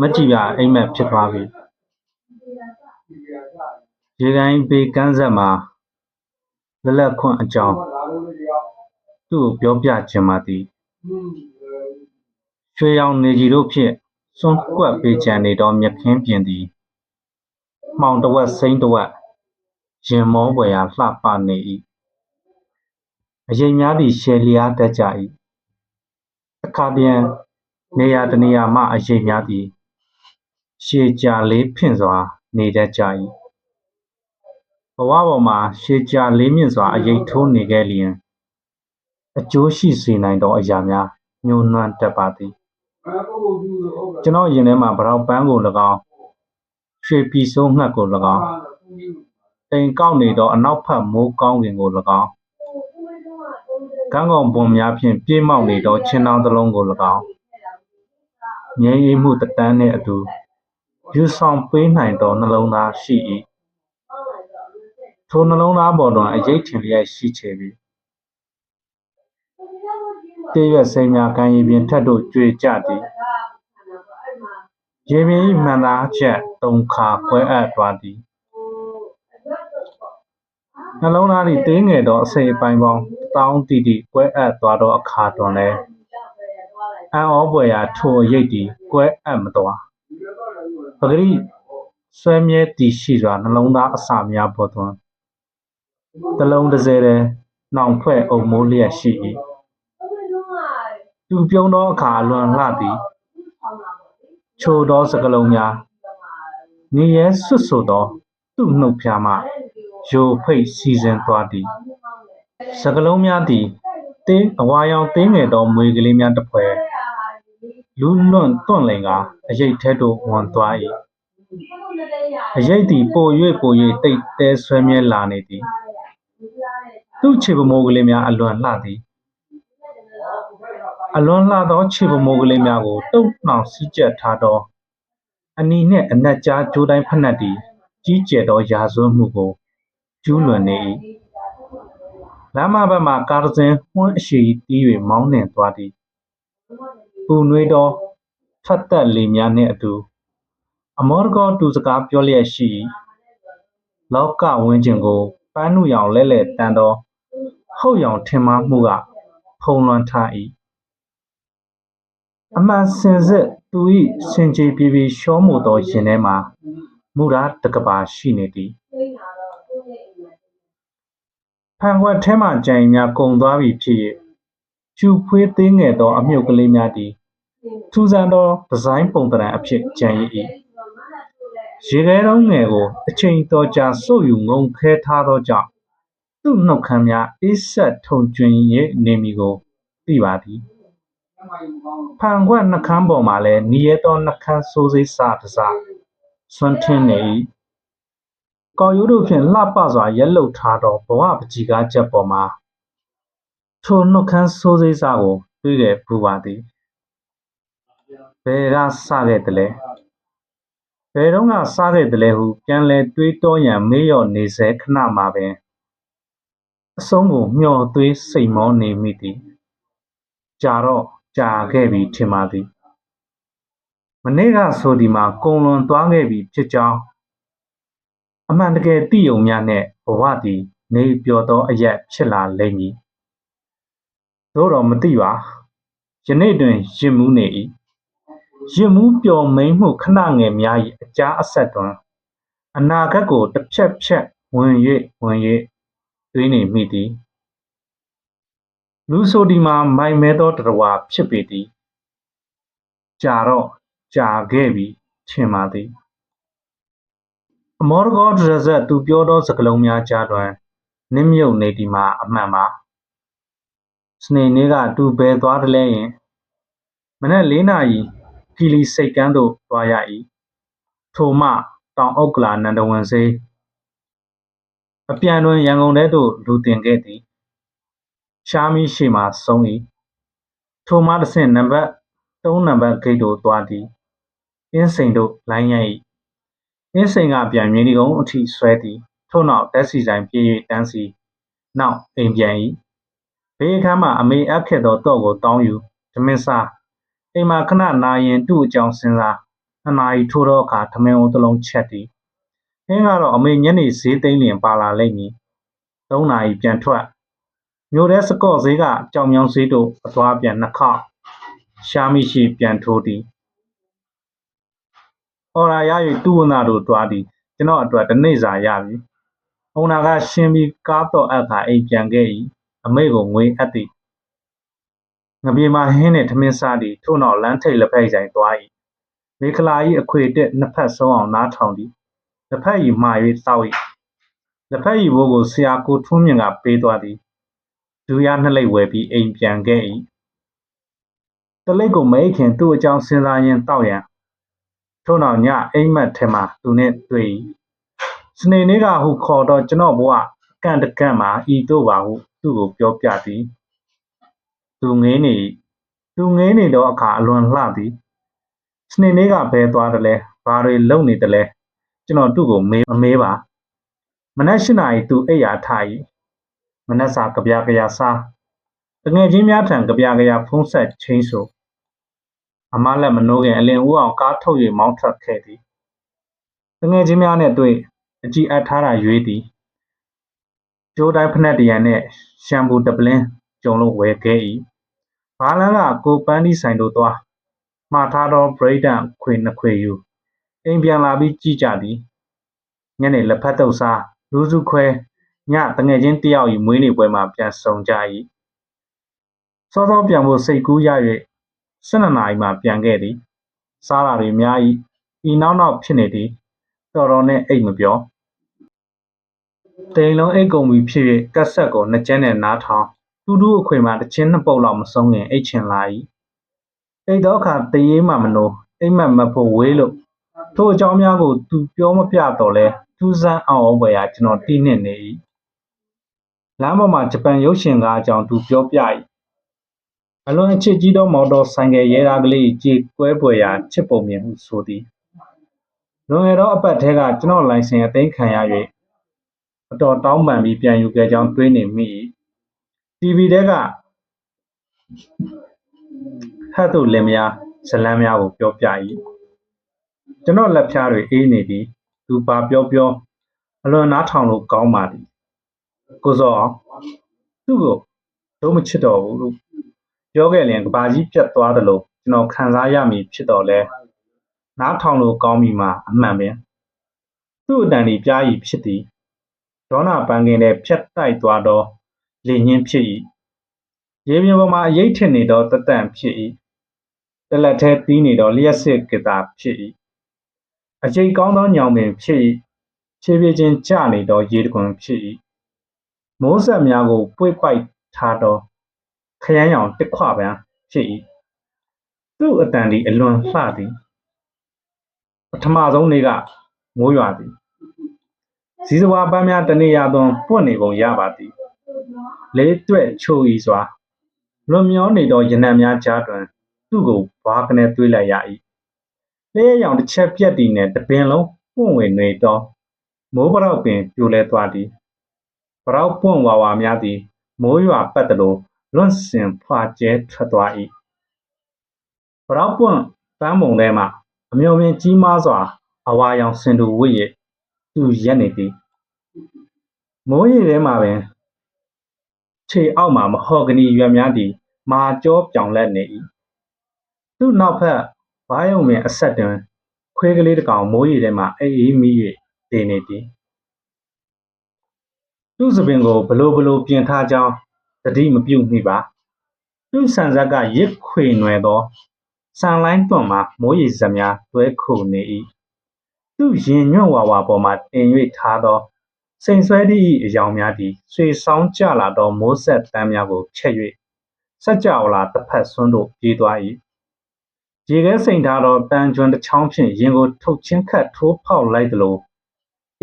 မကြည့်ပြအိမ်မက်ဖြစ်သွားပြီရေကိုင်းပေကန်းဆက်မှာလက်လက်ခွန့်အကြောင်းသူ့ကိုပြောပြခြင်းပါသည်ရွှေရောင်နေကြီးတို့ဖြင့်စွန့်ကွက်ပေးကြံနေသောမြက်ခင်းပြင်သည်မှောင်တဝက်စိမ့်တဝက်ရင်မောပွေရာလှပနေ၏ အရင်များသည်ရှယ်လျားတတ်ကြ၏အခါပြန်နေရာတနေရာမှအရင်များသည်ရှည်ကြာလေးဖြင့်စွာ နေတတ်ကြ၏ဘဝပေါ်မှာရှည်ကြာလေးမြင့်စွာအရေးထိုးနေခဲ့လျင်အကျိုးရှိစေနိုင်သောအရာများညှိုးနွမ်းတတ်ပါသည်ကျွန်တော်ရင်ထဲမှာဗရောက်ပန်းကို၎င်းရွှေပြည်စိုးငှက်ကို၎င်းတိမ်ကောက်နေသောအနောက်ဖက်မိုးကောင်းကင်ကို၎င်း ကန်းကောင်ပွန်များဖြင့်ပြေးမောက်နေသောချင်းတောင်းတစ်လုံးကို၎င်းငြိမ်းအေးမှုတတန်းနှင့်အတူယူဆောင်ပေးနိုင်သောနှလုံးသားရှိ၏ထိုနှလုံးသားပေါ်တွင်အရေးထင်လျက်ရှိချေသည်တည့်ရွက်စိမ်းများကံရည်ပြင်ထက်တို့ကြွေကြသည်ရေပြင်၏မှန်သားချက်သုံးခါကွဲအပ်သွားသည်နှလုံးသားသည်သေးငယ်သောအစိပ်အပိုင်းပေါင်း တစ်တောင်းတီတီကွဲအပ်သွားသောအခါတွင်လည်းအံ့ဩဖွယ်ရာထိုအရိပ်သည်ကွဲအပ်မသွားပဂရိဆွဲမြဲတည်ရှိစွာနှလုံးသားအစများပေါ်တွင်တစ်လုံးတစ်စဲတည်းနှောင်ဖွဲ့အုံမိုးလျက်ရှိ၏သူပြုံးသောအခါအလွန်လှသည်ချိုသောစကားလုံးများနေရဲစွတ်ဆိုသော သူ့နှုတ်ဖျားမှယိုဖိတ်စီစဉ်သွားသည် စကားလုံးများသည်တင်းအဝါရောင်တင်းငယ်သောမွေကလေးများတစ်ဖွဲလူးလွန့်တွန့်လင်ကအရိပ်ထဲသို့ဝင်သွား၏အရိပ်သည် ပို၍ပို၍တိတ်တဲဆွဲမြဲလာနေသည် သူ့ခြေပမိုးကလေးများအလွန်လှသည်အလွန်လှသောခြေပမိုးကလေးများကိုတုပ်နှောင်စည်းကျပ်ထားသောအနီနှင့်အနက်ကြားကြိုးတိုင်းဖက်နှက်သည် ကြီးကျယ်သောရာဇဝတ်မှုကိုကျူးလွန်နေ၏ လမ်းမဘက်မှကားတစ်စင်းဝှမ်းအရှိကြီးတီး၍မောင်းနှင်သွားသည်ပူနွေးသောဖတ်သက်လေများနှင့်အတူအမောတကောတူစကားပြောလျက်ရှိ၏လောကဝန်းကျင်ကိုပန်းနုရောင်လဲလှယ်တန်းသောဟုတ်ရောင်ထင်မှားမှုကဖုံးလွှမ်းထား၏အမှန်စင်စစ်သူ၏ဆင်ခြေပြေပြေရှောမို့သောရင်ထဲမှာမူရားတစ်ကဘာရှိနေသည် ဖန်ခွက်ထဲမှကြံများကုံသွားပြီဖြစ်၍ဖြူဖွေးသေးငယ်သောအမြုပ်ကလေးများသည်ထူးဆန်းသောဒီဇိုင်းပုံသဏ္ဍာန်အဖြစ်ကြံရစ်၏ရေခဲတုံးငယ်ကိုအချိန်တော်ကြာစုပ်ယူငုံခဲထားသောကြောင့်သူ့နှုတ်ခမ်းများအေးဆက်ထုံကျွင်၍နေမည်ကိုသိပါသည်ဖန်ခွက်နှကမ်းပေါ်မှာလည်းနီရဲသောနှကမ်းစိုးစိစတစဆွမ်းထင်းနေ၏ ကောက်ရိုးတို့ဖြင့်လှပစွာရက်လုထားသောဘဝပကြီကားချက်ပေါ်မှာထိုနှုတ်ခမ်းစိုးစိစကိုတွေ့ခဲ့ပူပါသည်ဘယ်ကစခဲ့သလဲဘယ်တော့ကစခဲ့သလဲဟုပြန်လဲတွေးတောရန်မေးလျော့နေစေခဏမှာပင်အဆုံးကိုမျှော်သွေးစိတ်မောနေမိသည်ကြာတော့ကြာခဲ့ပြီထင်ပါသည်မနေ့ကဆိုဒီမှာကုံလွန်သွားခဲ့ပြီဖြစ်ကြောင်း အမှန်တကယ်သိုံများနဲ့ဘဝသည် နေပျော်သောအရက်ဖြစ်လာလိမ့်မည်သို့တော်မသိပါယနေ့တွင်ရင်မူးနေ၏ရင်မူးပျော်မိန်မှုခဏငယ်များ၏အကြားအဆက်တွင်အနာဂတ်ကိုတစ်ဖြက်ဖြက်ဝင်၍ဝင်၍တွေးနေမိသည်လူဆိုဒီမှာမိုင်မဲသောတရဝါဖြစ်ပေသည်ကြာတော့ကြာခဲ့ပြီထင်ပါသည် အမောရကောဒရဇက်သူပြောသောစကားလုံးများကြားတွင်နစ်မြုပ်နေသည်မှာအမှန်ပါစနေနေ့ကသူဘယ်သွားတယ်လဲယင်မနက်၄နာရီကီလီစိတ်ကမ်းသို့သွားရ၏ထိုမှတောင်ဥက္ကလာနန္ဒဝန်စေးအပြန်တွင်ရန်ကုန်ထဲသို့လူတင်ခဲ့သည်ရှားမီးရှေ့မှဆုံး၏ထိုမှတဆင့်နံပါတ်3နံပါတ်ဂိတ်သို့သွားသည်အင်းစိန်တို့လိုင်းရို က်၏အင်းစိန်ကပြန်မြင်းဒီကုန်းအထိဆွဲသည်ထို့နောက်ဓာတ်ဆီဆိုင်ပြေး၍တန်းစီနောက်အိမ်ပြန်၏ဘေးအခန်းမှာအမေအပ်ခဲ့သောတော့ကိုတောင်းယူဓမင်းစားအိမ်မှာခဏနာရင်သူ့အကြောင်းစဉ်းစားနှစ်နာရီထိုးတော့အခါဓမင်းအိုးတစ်လုံးချက်သည်ဟင်းကတော့အမေညနေဈေးသိမ်းလျင်ပါလာလိမ့်မည်သုံးနာရီပြန်ထွက်မြို့ထဲစကော့ဈေးကကြောင်မြောင်းဈေးတို့အသွားပြန်နှစ်ခေါက်ရှားမိရှိပြန်ထိုးသည် အော်ရာရ၍သူ့ဝနာတို့သွားသည်ကျွန်တော်အတွက်တစ်နေ့စာရပြီ။အုံနာကရှင်းပြီးကားတော့အပ်ခါအိမ်ပြန်ခဲ့၏အမေကိုငွေအပ်သည်ငပြေမှာဟင်းနှင့်ထမင်းစားသည်ထို့နောက်လမ်းထိပ်လက်ဖက်ဆိုင်သွား၏မေခလာ၏အခွေတက်နှစ်ဖက်ဆုံးအောင်နားထောင်သည်လက်ဖက်ဤမှာ၍တောက်၏လက်ဖက်ဤဘိုးကိုဆရာကိုထွန်းမြင့်ကပေးသွားသည်ဒူရနှစ်လိပ်ဝယ်ပြီးအိမ်ပြန်ခဲ့၏တလိပ်ကိုမိတ်ခင်သူ့အကြောင်းစဉ်းစားရင်းတောက်ရန် ထို့နောက်ညအိမ်မက်ထဲမှသူနှင့်တွေ့၏စနေနေ့ကဟုခေါ်တော့ကျွန်တော်ဘဝအကန့်တကန့်မှာဤတို့ပါဟုသူ့ကိုပြောပြသည်သူငေးနေသူငေးနေသောအခါအလွန်လှသည်စနေနေ့ကဘဲသွားတယ်လဲဘာတွေလုပ်နေတယ်လဲကျွန်တော်သူ့ကိုမေးမမေးပါမနက်၈နာရီသူအိပ်ရာထား၏မနက်စာကြပြကြရစားတငယ်ချင်းများထံကြပြကြရဖုံးဆက်ချင်းဆို အမလက်မနိုးခင်အလင်ဦးအောင်ကားထုတ်၍မောင်းထွက်ခဲ့သည်တငယ်ချင်းများနဲ့တွေ့အကြည့်အပ်ထားတာရွေးသည်ကျိုးတိုင်းဖက်နှက်တရံနှင့်ရှမ်ပူတပလင်းကြုံလို့ဝယ်ခဲ့၏ဘာလန်းကကိုပန်းဒီဆိုင်တို့သွားမှားထားသောဗရိဒန့်ခွေနှစ်ခွေယူအိမ်ပြန်လာပြီးကြည့်ကြသည်ညနေလက်ဖက်တုပ်စားလူစုခွဲညတငယ်ချင်းတယောက်၏မွေးနေ့ပွဲမှာပြန်ဆောင်ကြ၏စောစောပြန်ဖို့စိတ်ကူးရ၍ 12နာရီမှပြန်ခဲ့သည်စားတာတွေများ၏ဤနောက်နောက်ဖြစ်နေသည်တော်တော်နဲ့အိတ်မပြောတိန်လုံးအိတ်ကုန်ပြီဖြစ်၍ကက်ဆက်ကိုနှစ်ကျန်းနဲ့နားထောင်တူတူအခွေမှာတစ်ချင်းနှစ်ပုတ်လောက်မဆုံးခင်အိတ်ချင်လာ၏အိတ်တော့ခါတရေမှမနိုးအိတ်မက်မဖို့ဝေးလို့ထို့အကြောင်းများကိုသူပြောမပြတော့လဲထူးဆန်းအောင်အောင်ပဲရာကျွန်တော်တီးနှင့်နေ၏လမ်းပေါ်မှာဂျပန်ရုပ်ရှင်ကားအကြောင်းသူပြောပြ၏ အလွန်အချစ်ကြီးသောမော်တော်ဆိုင်ကယ်ရဲသားကလေးကြေကွဲပွေရာချစ်ပုံမြင်ဟုဆိုသည်လွန်ခဲ့သောအပတ်ထဲကကျွန်တော်လိုင်စင်အသိမ်းခံရ၍အတော်တောင်းပန်ပြီးပြန်ယူခဲ့ကြောင်းတွေးနေမိ၏တီဗီထဲကဟတ်သို့လင်မယားဇလန်းများကိုပြောပြ၏ကျွန်တော်လက်ဖြားတွေအေးနေသည်သူပါပြောပြောအလွန်နားထောင်လို့ကောင်းပါသည်ကိုစောအောင်သူ့ကိုလုံးမချစ်တော့ဘူးလို့ ပြောခဲ့လျင်ကဘာကြီးပြတ်သွားတယ်လို့ကျွန်တော်ခံစားရမည်ဖြစ်တော်လဲနားထောင်လို့ကောင်းပြီမှာအမှန်ပင်သူ့အတန်ဒီပြားဤဖြစ်သည်ဒေါနာပန်းကင်ထဲဖြတ်တိုက်သွားသောလေညင်းဖြစ်၏ရေပြင်ပေါ်မှာအရိပ်ထင်နေသောတတန့်ဖြစ်၏တလက်ထဲတီးနေသောလျှက်စစ်ကတာဖြစ်၏အကျိတ်ကောင်းသောညောင်ပင်ဖြစ်၏ခြေပြေချင်းကျနေသောရေတခွန်ဖြစ်၏မိုးဆက်များကိုပွေ့ပိုက်ထားသော ခရမ်းရောင်တစ်ခွပန်းဖြစ်၏သူ့အတန်ဒီအလွန်လှသည်ပထမဆုံးနေ့ကမိုးရွာသည်ဇီးစဝါပန်းများတနေရာသွန်ပွင့်နေပုံရပါသည်လေးတွဲ့ချိုဤစွာလွန်မျောနေသောရနံ့များကြားတွင် သူ့ကိုဘာကနေတွေးလိုက်ရ၏လေးရောင်တစ်ချက်ပြက်တည်နှင့်တပင်လုံးပွင့်ဝင်နေသောမိုးပရောက်ပင်ပြိုလဲသွားသည်ပရောက်ပွင့်ဝါဝါများသည်မိုးရွာပတ်သလို လွန့်စင်ဖွာကျဲထွက်သွား၏ပရောက်ပွင့်ပန်းမုံထဲမှအမျော်မြင်ကြီးမားစွာအဝါရောင်စင်တူဝိရဲ့သူရက်နေသည်မိုးရေထဲမှာပင်ခြေအောက်မှာမဟော်ဂနီရွက်များသည်မာကြောပြောင်လက်နေ၏သူ့နောက်ဖက်ဝါးယုံပင်အဆက်တွင်ခွေးကလေးတစ်ကောင်မိုးရေထဲမှအေးအေးမိ၍တည်နေသည်သူ့စပင်ကိုဘလို့ဘလို့ပြင်ထားကြောင်း တတိမပြုမိပါသူ့ဆန်ဆက်ကရစ်ခွေနွယ်သောဆန်လိုင်းတွန့်မှာမိုးရေစက်များတွဲခုနေ၏သူ့ရင်ညွန့်ဝါဝါပေါ်မှတင်၍ထားသောစိန်ဆွဲသည့်အယောင်များသည်ဆွေဆောင်ကျလာသောမိုးဆက်တန်းများကိုချက်၍စัจ java လာတစ်ဖက်ဆွန်းသို့ပြေးသွား၏ရေခဲစိန်ထားသောတန်ကျွန်းတစ်ချောင်းဖြင့်ရင်ကိုထုတ်ချင်းခတ်ထိုးဖောက်လိုက်သလို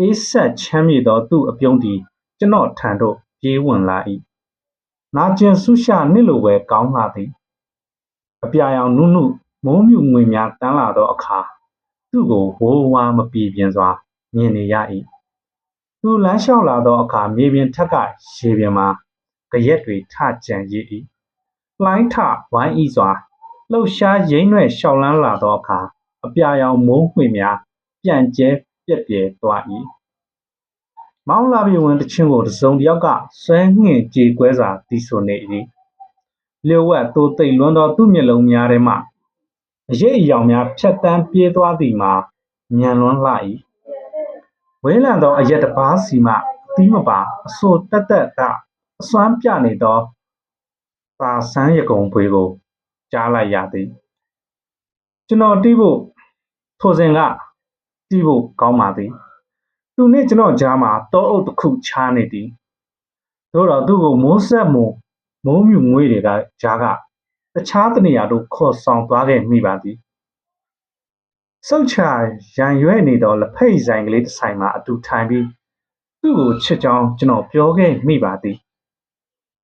အေးဆက်ချမ်းမြေသောသူ့အပြုံးသည်ကျွန်တော်ထံသို့ပြေးဝင်လာ၏ နာကျင်ဆုရှာနှစ်လိုပဲကောင်းလာသည်အပြာရောင်နုနုမိုးမြူငွေများတန်းလာသောအခါသူ့ကိုဝိုးဝါးမပြေပြင်းစွာမြင်နေရ၏သူလမ်းလျှောက်လာသောအခါမြေပြင်ထက်ကရေပြင်မှာကြရက်တွေထကြံရည်၏လှိုင်းထဝိုင်းဤစွာလှုပ်ရှားရင်းရွယ်လျှောက်လန်းလာသောအခါအပြာရောင်မိုးမှွေများပြန့်ကျဲပြက်ပြဲသွား၏ မောင်းလာပြီဝင်တချင်းကိုတစုံတစ်ယောက်ကဆွဲငှင်ကြေကွဲစွာတီးဆိုနေ၏လျှို့ဝှက်သို့သိပ်လွန်းသောသူ့မျက်လုံးများထဲမှအရေးအယောင်များဖြတ်တန်းပြေးသွားသည်မှာမြန်လွန်းလှ၏ဝေးလံသောအရက်တစ်ပါးစီမှအသီးမပါအဆိုတက်တက်ကအစွမ်းပြနေသောသာဆန်းရကုံပွေကိုကြားလိုက်ရသည်ကျွန်တော်တီးဖို့ထိုစဉ်ကတီးဖို့ကောင်းပါသည် သူနှင့်ကျွန်တော်ကြားမှာတောအုပ်တစ်ခုခြားနေသည်သို့တော့သူ့ကိုမိုးဆက်မိုးမိုးမြူငွေတွေကကြားကတခြားတနေရာတို့ခေါ်ဆောင်သွားခဲ့မိပါသည်စုတ်ချရန်ရွဲ့နေသောလက်ဖိတ်ဆိုင်ကလေးတစ်ဆိုင်မှာအတူထိုင်ပြီးသူ့ကိုချစ်ကြောင်းကျွန်တော်ပြောခဲ့မိပါသည်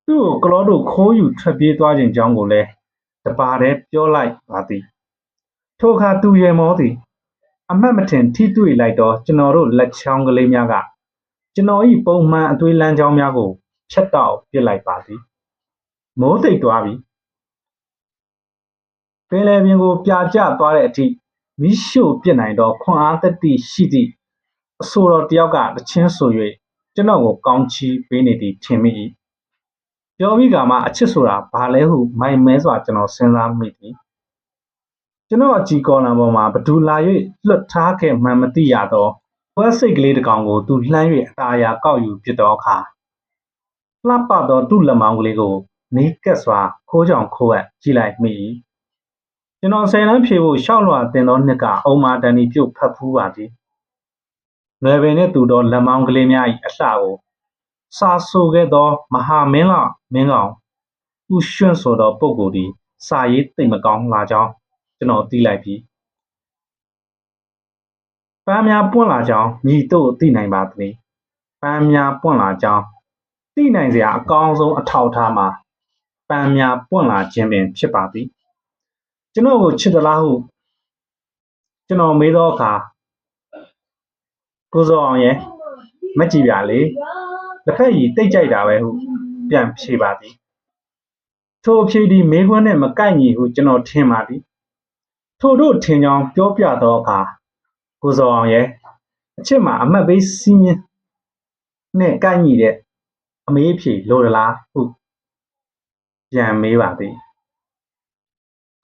သူ့ကိုကလောတို့ခိုးယူထွက်ပြေးသွားခြင်းကြောင်းကိုလည်းတပါးတည်းပြောလိုက်ပါသည်ထိုအခါသူရေမောသည် အမှတ်မထင်ထိတွေ့လိုက်တော့ကျွန်တော်တို့လက်ချောင်းကလေးများကကျွန်တော်၏ပုံမှန်အသွေးလမ်းကြောင်းများကိုဖြတ်တောက်ပစ်လိုက်ပါသည်မိုးတိတ်သွားပြီပင်လယ်ပြင်ကိုပြာကျသွားတဲ့အထိမိရှို့ပြစ်နိုင်တော့ခွန်အားတတိရှိသည့်အဆိုတော်တယောက်ကတချင်းဆို၍ကျွန်တော်ကိုကောင်းချီးပေးနေသည်ထင်မိ၏ပြောပြီးကမှအချစ်ဆိုတာဘာလဲဟုမိုင်မဲစွာကျွန်တော်စဉ်းစားမိသည် ကျွန်တော်အကြည့်ကော်လံပေါ်မှာဘသူလာ၍လွတ်ထားခဲ့မှန်မသိရသောဘွဲစိတ်ကလေးတစ်ကောင်ကိုသူလှမ်း၍အตาရာကောက်ယူပြစ်သောအခါလှပသောသူ့လက်မောင်းကလေးကိုနေကက်စွာခိုးကြောင်ခိုးအပ်ကြည့်လိုက်မိ၏ကျွန်တော်ဆယ်လမ်းဖြေဖို့ရှောက်လွှာတင်သောနှစ်ကအုံမာတန်ဒီပြုတ်ဖတ်ဖူးပါသည်။နယ်ပင်နှင့်တူသောလက်မောင်းကလေးများ၏အလှကိုစာဆိုခဲ့သောမဟာမင်းလောက်မင်းကောင်ဦးရွှန့်ဆိုသောပုဂ္ဂိုလ်သည်စာရေးသိပ်မကောင်းလာကြောင်း ကျွန်တော်သိလိုက်ပြီ။ပန်းများပွင့်လာကြောင်းမြည်တို့သိနိုင်ပါသည်။ပန်းများပွင့်လာကြောင်းသိနိုင်စရာအကောင်းဆုံးအထောက်အထားမှာပန်းများပွင့်လာခြင်းပင်ဖြစ်ပါသည်။ကျွန်တော်ကိုချစ်သလားဟုကျွန်တော်မေးသောအခါကိုစောအောင်ရဲ့မကြည့်ပြလေတစ်ဖက်ကြီးတိတ်ကြိုက်တာပဲဟုပြန်ဖြေပါသည်ထိုအဖြေဒီမေးခွန်းနဲ့မကိုက်ညီဟုကျွန်တော်ထင်ပါသည် ထို့တို့ထင်ကြောင်းပြောပြသောအခါကိုစောအောင်ရဲ့အချစ်မှာအမတ်ပေးစီးမြင်နဲ့ကိုက်ညီတဲ့အမေးဖြေလိုလားဟုပြန်မေးပါသည်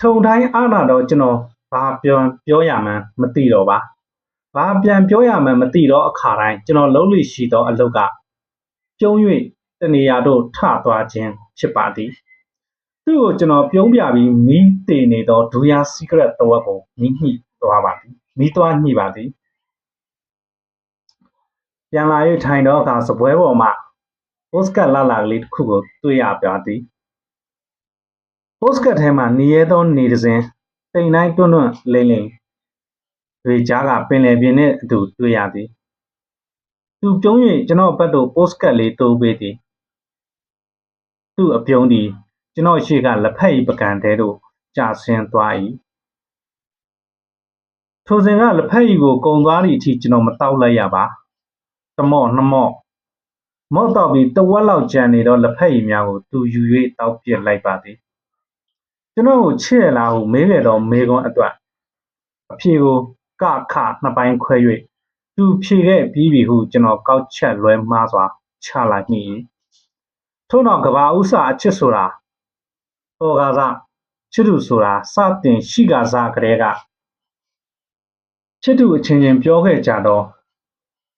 ထုံတိုင်းအားနာတော့ကျွန်တော်ဘာပြောပြောရမှန်းမသိတော့ပါဘာပြန်ပြောရမှန်းမသိတော့အခါတိုင်းကျွန်တော်လုံးလိရှိသောအလုပ်ကပြုံး၍တနေရာတို့ထသွားခြင်းဖြစ်ပါသည် သူ့ကိုကျွန်တော်ပြုံးပြပြီးမီးတည်နေသောဒူယာစီကရက်တဝက်ကိုမီးညှိသွားပါသည်မီးသွားညှိပါသည်ပြန်လာ၍ထိုင်တော့အခါစပွဲပေါ်မှပို့စကတ်လာလာကလေးတစ်ခုကိုတွေ့ရပါသည်ပို့စကတ်ထဲမှာနေရဲသောနေတစ်စင်းတိမ်တိုင်းတွန့်တွန့်လိမ့်လိမ့်တွေကြားကပင်လယ်ပြင်နှင့်အတူတွေ့ရသည်သူပြုံး၍ကျွန်တော်ဘက်သို့ပို့စကတ်လေးတိုးပေးသည်သူ့အပြုံးသည် ကျွန်တော်ရှေ့ကလက်ဖက်၏ပကံတဲသို့ကျဆင်းသွား၏ထိုစဉ်ကလက်ဖက်၏ကိုကုံသွားသည့်အထိကျွန်တော်မတောက်လိုက်ရပါတမော့နှမော့မော့တော့ပြီးတဝက်လောက်ကျန်နေသောလက်ဖက်ရည်များကိုသူယူ၍တောက်ပြစ်လိုက်ပါသည်ကျွန်တော်ကိုချစ်ရလားဟုမေးခဲ့သောမေးခွန်းအတွက်အဖြေကိုကခနှစ်ပိုင်းခွဲ၍သူဖြေခဲ့ပြီးပြီဟုကျွန်တော်ကောက်ချက်လွဲမှားစွာချလိုက်မိ၏ထို့နောက်ကဘာဥစ္စာအချစ်ဆိုတာ ဟောကားစားချစ်သူဆိုတာစတင်ရှိကားစားကလေးကချစ်သူအချင်းချင်းပြောခဲ့ကြတော့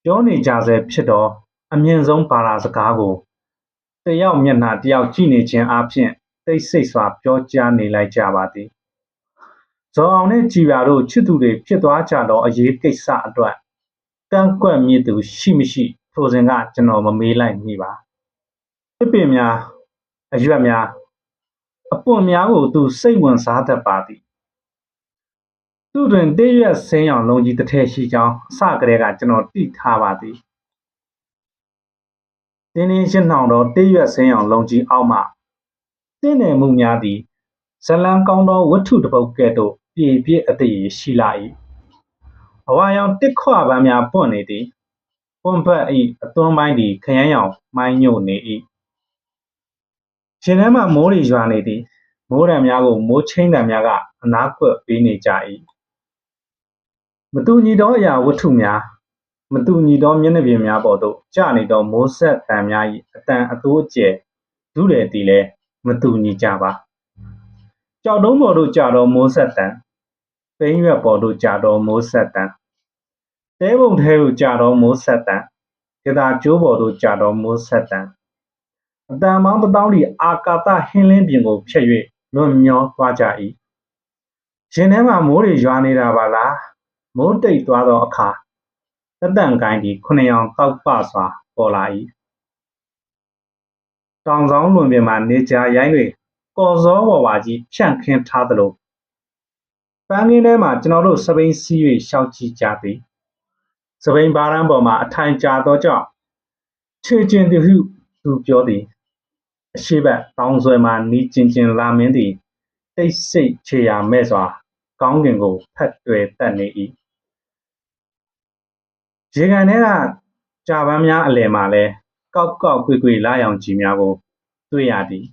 ပြောနေကြဆဲဖြစ်တော့အမြင့်ဆုံးဘာသာစကားကိုတယောက်မျက်နှာတယောက်ကြည့်နေခြင်းအပြင်တိတ်ဆိတ်စွာပြောကြားနေလိုက်ကြပါသည်။ဇော်အောင်နှင့်ကြည်ပြာတို့ချစ်သူတွေဖြစ်သွားကြသောအရေးကိစ္စအတွက်ကန့်ကွက်မည်သူရှိမရှိထိုစဉ်ကကျွန်တော်မမေးလိုက်မိပါ။သစ်ပင်များအရွက်များ အပွင့်များကိုသူစိတ်ဝင်စားတတ်ပါသည်။သူတွင်တည့်ရွက်ဆင်းရောင်လုံးကြီးတစ်ထည်ရှိကြောင်းအစကတည်းကကျွန်တော်သိထားပါသည်။တင်းတင်းရှင်းနှောင်သောတည့်ရွက်ဆင်းရောင်လုံးကြီးအောက်မှသင့်နယ်မှုများသည်ဇလံကောင်းသောဝတ္ထုတစ်ပုဒ်ကဲ့သို့ပြည့်ပြည့်အသရေရှိလာ၏အဝါရောင်တစ်ခွပန်းများပွင့်နေသည်ပွန့်ဖက်၏အသွန်းပိုင်းသည်ခရမ်းရောင်မိုင်းညို့နေ၏ ရှင်ထဲမှမိုးတွေရွာနေသည်မိုးတံများကိုမိုးချင်းတံများကအနားကွက်ပေးနေကြ၏မတူညီသောအရာဝတ္ထုများမတူညီသောမျက်နှာပြင်များပေါ်သို့ကျနေသောမိုးဆက်တံများ၏အတန်အတိုးအကျယ်ဒုတယ်သည်လည်းမတူညီကြပါကြောက်တုံးပေါ်သို့ကျသောမိုးဆက်တံပိန်းရွက်ပေါ်သို့ကျသောမိုးဆက်တံတဲပုံထဲသို့ကျသောမိုးဆက်တံဒေတာကျိုးပေါ်သို့ကျသောမိုးဆက်တံ အတန်ပေါင်းတစ်တောင်းဒီအာကာသဟင်းလင်းပြင်ကိုဖျက်၍လွန်မျောသွားကြ၏ရင်ထဲမှာမိုးတွေရွာနေတာပါလားမိုးတိတ်သွားသောအခါတက်တန့်ကိုင်းဒီခုနှစ်ယောင်တောက်ပစွာပေါ်လာ၏တောင်ဆောင်လွန်ပြင်မှာနေကြရိုင်းတွေကော်စောဝဝကြီးဖြန့်ခင်းထားသလိုပန်းကင်းထဲမှာကျွန်တော်တို့စပိန်စီး၍ရှောက်ကြည့်ကြသည်စပိန်ဘားရန်ပေါ်မှာအထိုင်ကျသောကြောင့်ခြေကျင်သည်ဟုသူပြောသည် အရှိဘက်တောင်ဆွဲမှနီးကျင်ကျင်လာမင်းသည် တိတ်ဆိတ်ခြေရာမဲ့စွာ ကောင်းကင်ကိုဖက်တွယ်တက်နေ၏ရေကန်ထဲကကြာပန်းများအလယ်မှာလဲကောက်ကောက်ကွေကွေလာရောင်ကြီးများကိုတွေ့ရသည်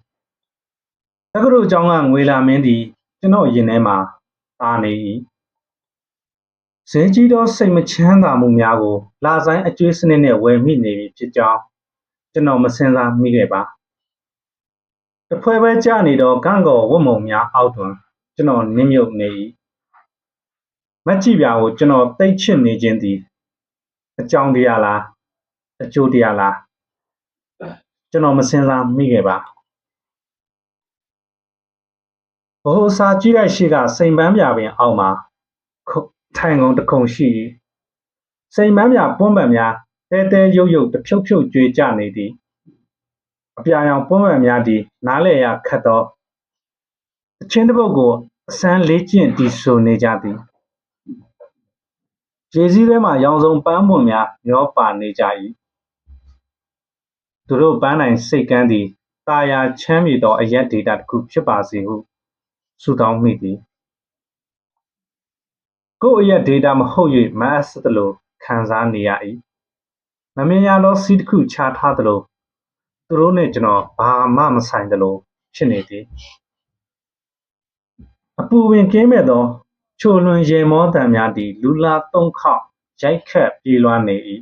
တက္ကသိုလ်ကျောင်းကငွေလာမင်းသည်ကျွန်တော်ရင်ထဲမှာတာနေ၏ဈေးကြီးသောစိတ်မချမ်းသာမှုများကို လာဆိုင်အကျွေးစနစ်နဲ့ဝယ်မိနေပြီဖြစ်ကြောင်းကျွန်တော်မစင်စားမိခဲ့ပါ တဖွဲပဲကြနေသောကန့်ကော်ဝတ်မုံများအောက်တွင်ကျွန်တော်နင်းမြုပ်နေ၏မက်ကြည့်ပြာကိုကျွန်တော်တိတ်ချစ်နေခြင်းသည်အကြောင်းတရားလားအကျိုးတရားလားကျွန်တော်မစင်စားမိခဲ့ပါဘိုးစာကြည့်တဲ့ရှိကစိန်ပန်းပြပင်အောက်မှာထိုင်ကုန်တစ်ခုံရှိ၏စိန်ပန်းပြပွန်းပံများတဲတဲရုပ်ရုပ်တဖြုတ်ဖြုတ်ကြွေကြနေသည် အပြာရောင်ပွန်းပံများသည်နားလေရခတ်သောအချင်းတစ်ပုတ်ကိုအစမ်းလေးကျင့်တီဆိုနေကြသည်ရေစည်းထဲမှရောင်စုံပန်းပွင့်များမျောပါနေကြ၏သူတို့ပန်းနိုင်စိတ်ကန်းသည်တာယာချမ်းမြေသောအရက်ဒေတာတစ်ခုဖြစ်ပါစေဟုဆုတောင်းမိသည်ကိုယ့်အရက်ဒေတာမဟုတ်၍မအပ်သလိုခံစားနေရ၏မမြင်ရသောစီးတစ်ခုချထားသလို သူတို့နဲ့ကျွန်တော်ဘာမှမဆိုင်သလိုဖြစ်နေသည်အပူပင်ကင်းမဲ့သောချိုလွန်ရေမောတံများသည်လူလာသုံးခေါက်ရိုက်ခတ်ပြေးလွှားနေ၏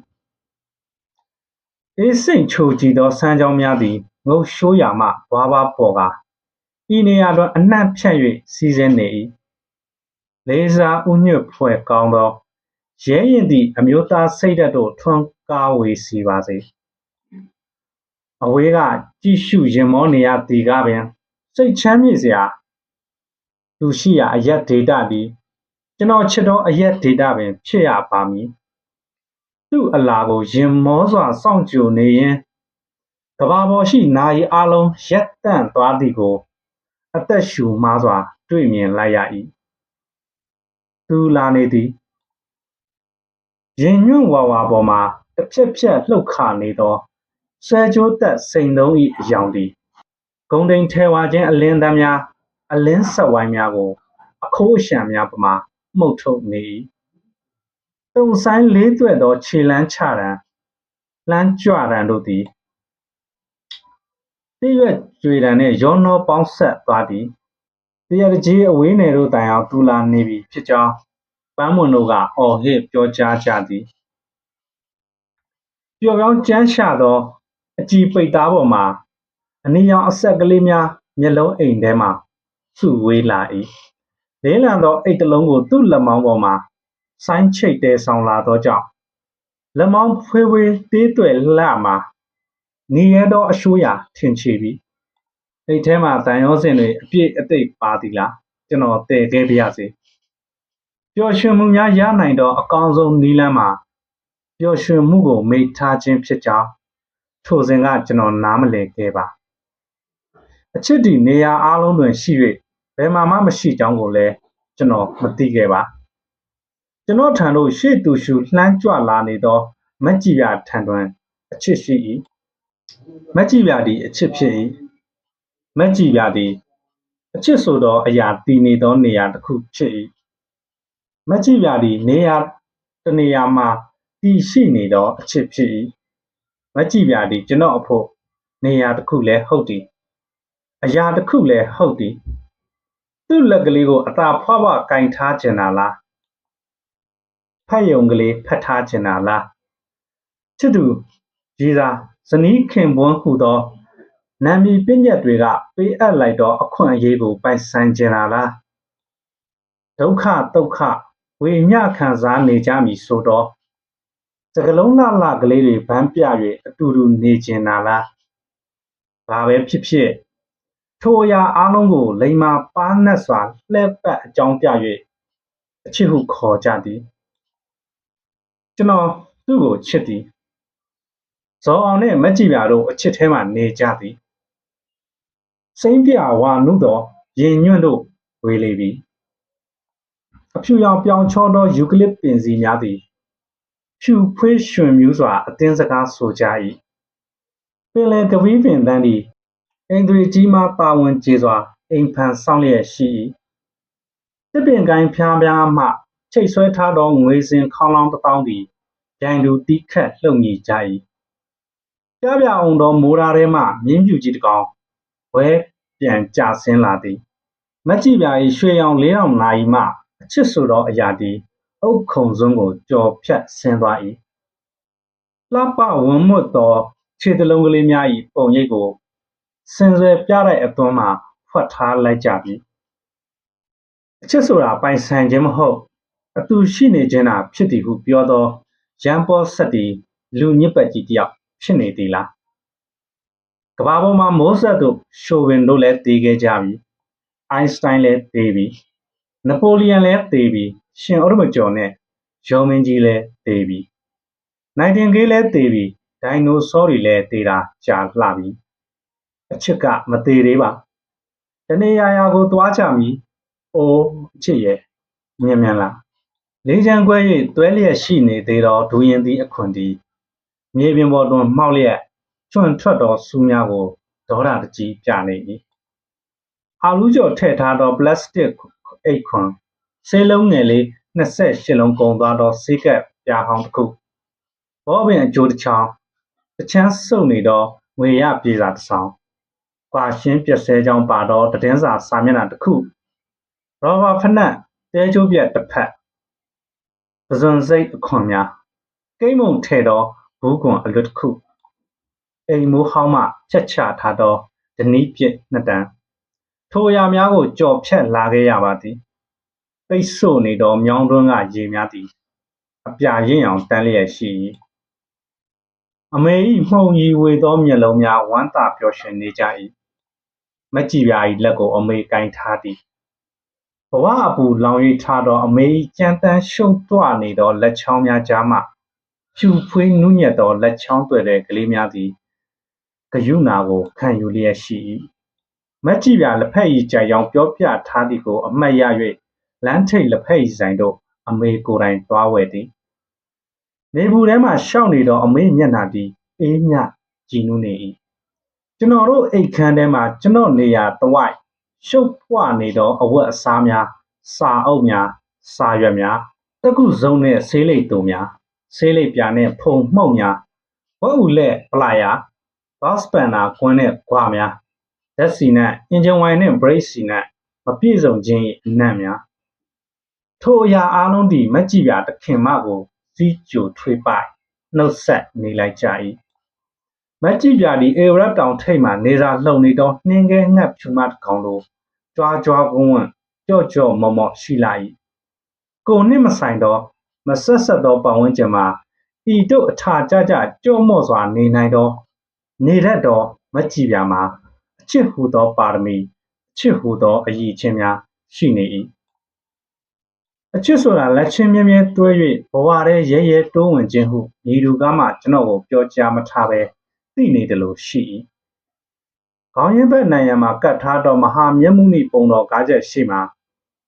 အေးစိတ်ချိုကြည်သောစမ်းကြောင်းများသည်ငုတ်ရှိုးရာမှဘွားဘွားပေါ်ကာဤနေရာတွင်အနှံ့ဖြန့်၍စီးဆင်းနေ၏လေးစားဥညွတ်ဖွဲ့ကောင်းသောရဲရင်သည့်အမျိုးသားစိတ်ဓာတ်တို့ထွန်းကားဝေစီပါစေ အဝေးကကြည့်ရှုရင်မောနေရသည်ကပင်စိတ်ချမ်းမြေ့စရာလူရှိရာအရက်ဒေတာသည်ကျွန်တော်ချစ်သောအရက်ဒေတာပင် ဖြစ်ရပါမည်သူ့အလာကိုရင်မောစွာစောင့်ကြိုနေရင်ကဘာပေါ်ရှိနာရီအလုံးရက်တန့်သွားသည်ကို အသက်ရှူမှားစွာ တွေ့မြင်လိုက်ရ၏သူလာနေသည်ရင်ညွန့်ဝါဝါပေါ်မှာတစ်ဖြက်ဖြက်လှုပ်ခါနေသော ဆဲကြိုးသက်စိန်သုံး၏အယောင်သည်ဂုံတိန်ထဲဝါခြင်းအလင်းသမ်းများအလင်းဆက်ဝိုင်းများကို အခိုးအရှံများပမာမှုတ်ထုတ်နေ၏တုံဆိုင်လေးသွဲ့သောခြေလန်းချရန်လှမ်းကြွရန်တို့သည်တိရွက်ကြွေတံနှင့်ရောနှောပေါင်းဆက်သွားသည်တရကြီးအဝေးနယ်တို့တိုင်အောင်တူလာနေပြီဖြစ်ကြောင်းပန်းမွန်တို့ကအော်ဟစ်ပြောကြားကြသည်ပျော်ပြောင်းကြမ်းရှာသော အကြည်ပိတ်သားပေါ်မှာအနီရောင်အဆက်ကလေးများမျက်လုံးအိမ်ထဲမှစုဝေးလာ၏လေးလံသောအိတ်တလုံးကိုသူ့လက်မောင်းပေါ်မှာဆိုင်းချိတ်တဲဆောင်လာသောကြောင့်လက်မောင်းဖွေးဖွေးသေးတွေ့လှမှာနေရသောအရှိုးရာထင်ချေပြီအိတ်ထဲမှာတန်ရောစင်တွေအပြည့်အသိပ်ပါသည်လားကျွန်တော်တည်ခဲ့ပါရစေပျော်ရွှင်မှုများရနိုင်သောအကောင်းဆုံးနည်းလမ်းမှာပျော်ရွှင်မှုကိုမိထားခြင်းဖြစ်ကြောင်း ထိုစဉ်ကကျွန်တော်နားမလည်ခဲ့ပါအချစ်ဒီနေရာအလုံးတွင်ရှိ၍ဘယ်မှာမှမရှိကြောင်းကိုလည်းကျွန်တော်မသိခဲ့ပါကျွန်တော်ထံသို့ရှေ့သူရှုလှမ်းကြွလာနေသောမက်ကြီးပြထံတွင်အချစ်ရှိ၏မက်ကြီးပြသည်အချစ်ဖြစ်၏မက်ကြီးပြသည်အချစ်ဆိုသောအရာတည်နေသောနေရာတစ်ခုဖြစ်၏မက်ကြီးပြသည်နေရာတနေရာမှာတည်ရှိနေသောအချစ်ဖြစ်၏ မက်ကြီးပြသည်ကျွန်တော်အဖို့နေရာတစ်ခုလည်းဟုတ်သည်အရာတစ်ခုလည်းဟုတ်သည်သူ့လက်ကလေးကိုအသာဖွားဖွားကင်ထားကျင်တာလားဖတ်ယုံကလေးဖတ်ထားကျင်တာလားချစ်သူရီသာဇနီးခင်ပွန်းဟူသောနာမည်ပညတ်တွေကပေးအပ်လိုက်သောအခွင့်အရေးကိုပိုင်ဆိုင်ကျင်တာလားဒုက္ခဒုက္ခဝေမျှခံစားနေကြမည်ဆိုတော့ စကလုံးလှလှကလေးတွေဗန်းပြ၍အတူတူနေကျင်တာလားဘာပဲဖြစ်ဖြစ်ထိုအရာအလုံးကိုလိမ္မာပါးနတ်စွာလှည့်ပတ်အကြောင်းပြ၍အချစ်ဟုခေါ်ကြသည်ကျွန်တော်သူ့ကိုချစ်သည်ဇော်အောင်နဲ့မက်ကြည်ပြာတို့အချစ်ထဲမှာနေကြသည်စိမ့်ပြဝါနုတော်ရင်ညွန့်တို့ဝေလေပြီအဖြူရောင်ပြောင်ချောသောယူကလစ်ပင်စီများသည် ဖြူဖွေးရွှင်မြူးစွာအသင်းစကားဆိုကြ၏ပင်လယ်ကပီးပင်တန်းသည်အိန္ဒြေကြီးမှပါဝင်ကြေစွာအိမ်ဖန်ဆောင်လျက်ရှိ၏တစ်ပင်ကိုင်းဖျားပြားမှချိတ်ဆွဲထားသောငွေစင်ခေါင်းလောင်းတစ်တောင်းသည်ဂျိုင်သူတိခတ်လှုပ်မြည်ကြ၏ပြပြအောင်သောမိုးရာထဲမှမြင်းပြူကြီးတစ်ကောင်ဝဲပြန်ကျဆင်းလာသည်မက်ကြည့်ပြာ၏ရွှေရောင်လေးအောင်နာရီမှအချစ်ဆိုသောအရာသည် အုတ်ခုံစွန်းကိုကြော်ဖြတ်ဆင်းသွား၏လှပဝန်းမွတ်သောခြေတလုံးကလေးများ၏ပုံရိပ်ကိုစင်စွယ်ပြတဲ့အသွန်းမှဖွက်ထားလိုက်ကြပြီအချစ်ဆိုတာပိုင်ဆိုင်ခြင်းမဟုတ်အတူရှိနေခြင်းသာဖြစ်သည်ဟုပြောသောရန်ပေါ်ဆက်သည်လူညစ်ပတ်ကြီးတယောက်ဖြစ်နေသည်လားကဘာပေါ်မှာမိုးဆက်တို့ရှိုဝင်တို့လည်းတည်ခဲ့ကြပြီအိုင်းစတိုင်းလည်းတည်ပြီနပိုလီယန်လည်းတည်ပြီ ရှင်အော်ရမကျော်နဲ့ယောမင်းကြီးလည်းတည်ပြီနိုင်တင်ကေးလည်းတည်ပြီဒိုင်နိုဆောတွေလည်းတည်တာကြာလှပြီအချစ်ကမသေးသေးပါတနေရာရာကိုသွားကြမည်အိုးအချစ်ရဲ့မြန်မြန်လားလေးချမ်းခွဲ၍တွဲလျက်ရှိနေသေးသောဒူရင်သည်အခွန်သည်မြေပြင်ပေါ်တွင်မှောက်လျက်ကျွန့်ထွက်သောစူးများကိုဒေါရတကြီးပြနေ၏အာလူးကျော်ထည့်ထားသောပလတ်စတစ်အိတ်ခွန် ဆေးလုံးငယ်လေး28လုံးကုန်သွားသောဆေးကပ်ပြားဟောင်းတစ်ခုဘောပင်အကျိုးတစ်ချောင်းတချမ်းစုပ်နေသောငွေရပြေစာတစ်ဆောင်ကွာရှင်းပြက်ဆဲကြောင်းပါသောတည်င်းစာစာမျက်နှာတစ်ခုရောဘာဖနက်တဲကျိုးပြက်တစ်ဖက်ပဇွန်စိတ်အခွန်များကိမ့်မုံထဲသောဘူးကွန်အလွတ်တစ်ခုအိမ်မိုးဟောင်းမှချက်ချထားသောဒနီးပြစ်နှစ်တန်းထိုအရာများကိုကြော်ဖြတ်လာခဲ့ရပါသည် ပိတ်ဆို့နေသောမြောင်းတွင်းကရေများသည်အပြာရင့်အောင်တန်းလျက်ရှိ၏အမေ၏မှုန်ရီဝေသောမျက်လုံးများဝမ်းသာပျော်ရွှင်နေကြ၏မကြည်ပြာ၏လက်ကိုအမေကင်ထားသည်ဘဝအပူလောင်၍ထားသောအမေ၏ကြမ်းတမ်းရှုံသွနေသောလက်ချောင်းများကြားမှဖြူဖွေးနုညံ့သောလက်ချောင်းတွေတဲ့ကလေးများသည်ဂယုဏကိုခံယူလျက်ရှိ၏မက်ကြည့်ပြလက်ဖက်ဤကြိုင်ကြောင်ပြောပြထားသည်ကိုအမှတ်ရ၍ လမ်းထိပ်လက်ဖက်ဤဆိုင်တို့အမေကိုယ်တိုင်သွားဝယ်သည်နေဘူးထဲမှရှောက်နေသောအမေမျက်နှာသည်အေးမြကြည်နူးနေ၏ကျွန်တော်တို့အိတ်ခမ်းထဲမှာကျွန်တော်နေရာတဝိုက်ရှုပ်ပွနေသောအဝတ်အစားများစာအုပ်များစာရွက်များတကုစုံနှင့်ဆေးလိပ်တုံများဆေးလိပ်ပြာနှင့်ဖုံမှုန့်များဝက်ဥလက်ပလာယာဘော့စပန်နာကွန်းနှင့်ခွာများဓာတ်စီနံအင်ဂျင်ဝိုင်နှင့်ဘရိတ်စီနံမပြည့်စုံခြင်း၏အနံ့များ ထိုအရာအလုံးသည်မက်ကြည့်ပြတခင်မကိုစီးကြိုထွေးပိုက်နှုတ်ဆက်နေလိုက်ကြ၏မက်ကြည့်ပြသည်အေရတ်တောင်ထိပ်မှနေစာလှုံနေသောနှင်းကဲငှက်ဖြူမတစ်ကောင်လိုကြွားကြွားဝန်းဝန်းကြော့ကြော့မော့မော့ရှိလာ၏ကိုနှင့်မဆိုင်သောမဆက်ဆက်သောပတ်ဝန်းကျင်မှာဤတို့အထာကြကြကြော့မော့စွာနေနိုင်သောနေတတ်သောမကြည်ပြမှာအချစ်ဟူသောပါရမီအချစ်ဟူသောအည်ချင်းများရှိနေ၏ အချစ်ဆိုတာလက်ချင်းမြဲမြဲတွဲ၍ဘဝရဲရဲရဲတိုးဝင်ခြင်းဟုညီလူကားမှကျွန်တော်ကိုပြောကြားမထားပဲသိနေတယ်လို့ရှိ၏ခေါင်းရင်းဘက်နိုင်ရန်မှာကတ်ထားသောမဟာမျက်မှုနှင့်ပုံတော်ကားချက်ရှိမှ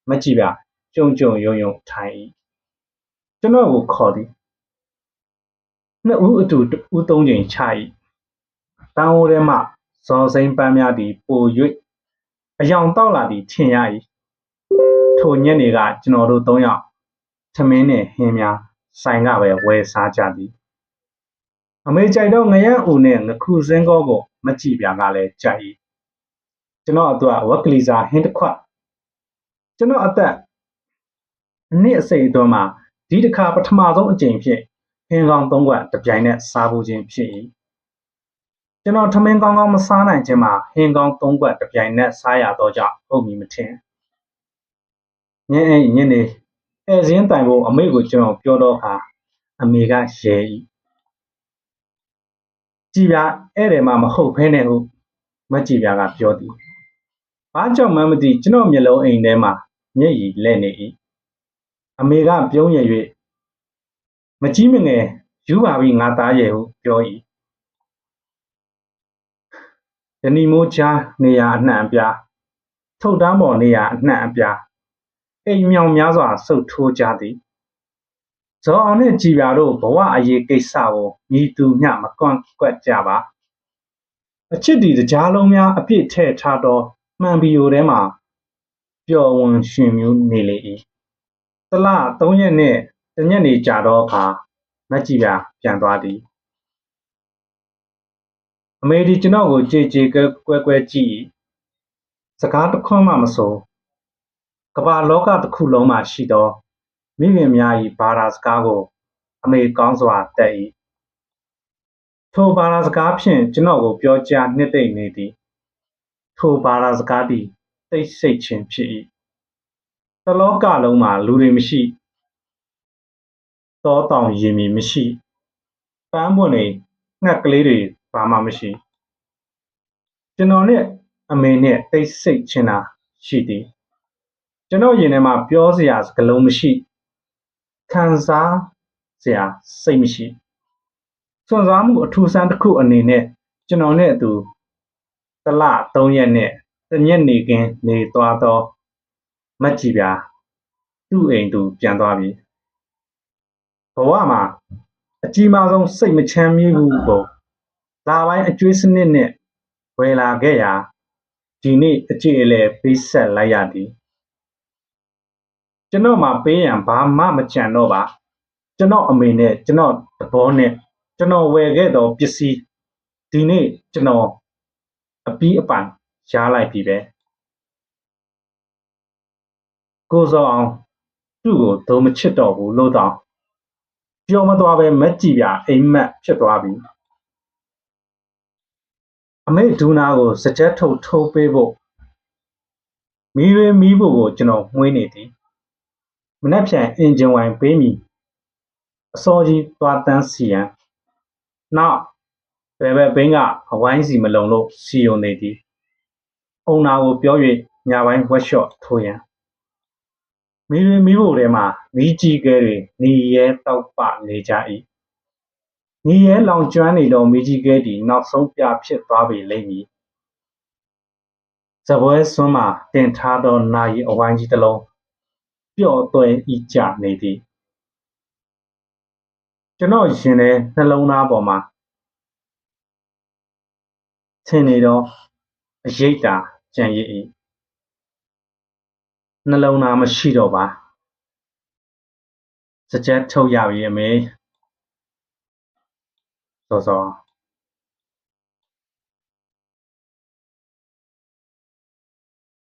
မကြည့်ပါကြုံကြုံယုံယုံထိုင်၏ကျွန်တော်ကိုခေါ်သည်နှစ်ဦးအတူဦးသုံးချိန်ချ၏တန်ဟိုထဲမှဇော်စိမ့်ပန်းများသည်ပို၍အယောင်တောက်လာသည်ထင်ရ၏ ထိုညနေကကျွန်တော်တို့သုံးယောက်ထမင်းနှင့်ဟင်းများဆိုင်ကပဲဝယ်စားကြသည်အမေကြိုက်တော့ငရမ်းဦးနဲ့ငခုစင်းကောကိုမကြည့်ပြကလည်းကြိုက်၏ကျွန်တော်အတွက်ဝက်ကလီစာဟင်းတစ်ခွက်ကျွန်တော်အသက်အနည်းအစိတ်အတွင်းမှာဒီတစ်ခါပထမဆုံးအကြိမ်ဖြစ်ဟင်းကောင်းသုံးခွက်တစ်ပြိုင်နက်စားဖို့ခြင်းဖြစ်၏ကျွန်တော်ထမင်းကောင်းကောင်းမစားနိုင်ခြင်းမှာဟင်းကောင်းသုံးခွက်တစ်ပြိုင်နက်စားရတော့ကြောင့်ဟုတ်မီမထင် ညနေညနေအဲစင်းတိုင်ဖို့အမေကိုကျွန်တော်ပြောတော့အခါအမေကရဲ၏ကြည်ပြဧည့်တယ်မှမဟုတ်ဖဲနဲ့ဟုမကြည်ပြကပြောသည်ဘာကြောင့်မှမသိကျွန်တော်မျက်လုံးအိမ်ထဲမှာမျက်ရည်လဲ့နေ၏အမေကပြုံးရ၍မကြီးမငယ်ယူပါပြီငါသားရဲ့ဟုပြော၏ယနီမိုးချာနေရာအနှံ့အပြားထုတ်တန်းပေါ်နေရာအနှံ့အပြား အိမ်မြောင်များစွာဆုတ်ထိုးကြသည်ဇော်အောင်နှင့်ကြည်ပြတို့ဘဝအရေးကိစ္စကိုမြည်သူမျှမကွန့်ကွက်ကြပါအချစ်တီတကြားလုံးများအပြစ်ထည့်ထားသောမှန်ဗီယိုထဲမှာပျော်ဝွန်ရှင်မျိုးနေလေ၏တလ၃ရက်နှင့်တညနေကြာသောအခါမက်ကြီးပြပြန်သွားသည်အမေဒီကျွန်တော်ကိုကြေကြေကွဲကွဲကွဲကြည့်၏စကားတစ်ခွန်းမှမဆို ကမ္ဘာလောကတစ်ခုလုံးမှာရှိသောမိခင်များ၏ဘာသာစကားကို အမေကောင်းစွာတတ်၏ထိုဘာသာစကားဖြင့်ကျွန်တော်ကိုပြောကြားနှစ်သိမ့်နေသည်ထိုဘာသာစကားသည်သိစိတ်ချင်းဖြစ်၏တလောကလုံးမှာလူတွေမရှိတောတောင်ရင်မီမရှိပန်းပွင့်တွေငှက်ကလေးတွေဘာမှမရှိကျွန်တော်နဲ့အမေနဲ့တိတ်ဆိတ်ချင်တာရှိသည် ကျွန်တော်ရင်ထဲမှာပြောစရာစကားလုံးမရှိခံစားစရာစိတ်မရှိစွန့်စားမှုအထူးဆန်းတစ်ခုအနေနဲ့ကျွန်တော်နဲ့အတူတလ3ရက်နဲ့တညက်နေကင်းနေသွားတော့မက်ကြီးပြာသူ့အိမ်သူပြန်သွားပြီဘဝမှာအကြီးမားဆုံးစိတ်မချမ်းမြေ့မှုကိုလာပိုင်းအကျွေးစနစ်နဲ့ဝယ်လာခဲ့ရာဒီနေ့အကြည့်အလဲပေးဆက်လိုက်ရသည် ကျွန်တော်မှပေးရန်ဘာမှမကြံတော့ပါကျွန်တော်အမေနဲ့ကျွန်တော်သဘောနဲ့ကျွန်တော်ဝယ်ခဲ့သောပစ္စည်းဒီနေ့ကျွန်တော်အပီးအပိုင်ရှားလိုက်ပြီပဲကိုစောအောင်သူ့ကိုဒုံမချစ်တော့ဘူးလို့တော့ပြောမသွားပဲမက်ကြည့်ပြအိမ်မက်ဖြစ်သွားပြီအမေဒူနာကိုစကြက်ထုတ်ထိုးပေးဖို့မီးရွေးမီးဖို့ကိုကျွန်တော်မှွေးနေသည် မနှက်ဖြန်အင်ဂျင်ဝိုင်ပေးမိအစောကြီးသွားတန်းစီရန်နောက်ဘယ်ဘက်ဘင်းကအဝိုင်းစီမလုံလို့စီယုံနေသည်အုံနာကိုပြော၍ညာပိုင်းဝက်ရှော့ထိုးရန်မီးရင်းမီးဖို့ထဲမှာမီးကြီးကဲတွေနေရဲတောက်ပနေကြ၏နေရဲလောင်ကျွမ်းနေသောမီးကြီးကဲသည်နောက်ဆုံးပြဖြစ်သွားပေလိမ့်မည်ဇပွဲဆွမ်းမှာတင်ထားသောနာရီအဝိုင်းကြီးတစ်လုံး ပျော့သွဲဤကြနေသည်ကျွန်တော်ရင်ထဲနှလုံးသားပေါ်မှာထင်နေတော့အရိပ်တာကြံရည်၏နှလုံးသားမရှိတော့ပါစကြက်ထုတ်ရပြီအမေစောစော